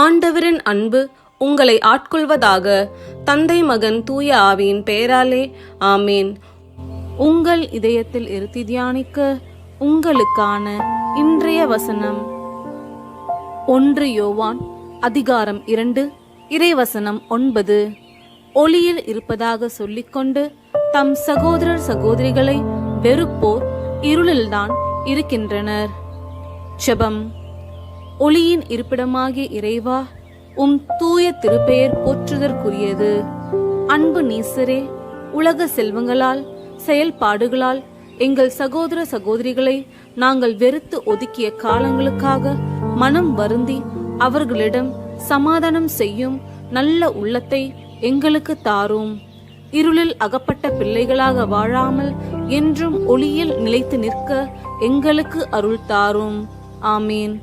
ஆண்டவரின் அன்பு உங்களை ஆட்கொள்வதாக தந்தை மகன் தூய ஆவியின் பெயராலே ஆமேன். உங்கள் இதயத்தில் இருத்தி தியானிக்க உங்களுக்கான இன்றைய வசனம் ஒன்று யோவான் அதிகாரம் இரண்டு இறைவசனம் ஒன்பது. ஒளியில் இருப்பதாக சொல்லிக்கொண்டு தம் சகோதரர் சகோதரிகளை வெறுப்போர் இருளில்தான் இருக்கின்றனர். செபம் ஒளியின் இருப்பிடமாகிய இறைவா உம் தூய திருப்பெயர் போற்றுதற்குரியது. அன்பு நீசரே உலக செல்வங்களால் செயல்பாடுகளால் எங்கள் சகோதர சகோதரிகளை நாங்கள் வெறுத்து ஒதுக்கிய காலங்களுக்காக மனம் வருந்தி அவர்களிடம் சமாதானம் செய்யும் நல்ல உள்ளத்தை எங்களுக்கு தாரும். இருளில் அகப்பட்ட பிள்ளைகளாக வாழாமல் என்றும் ஒளியில் நிலைத்து நிற்க எங்களுக்கு அருள் தாரும். ஆமீன்.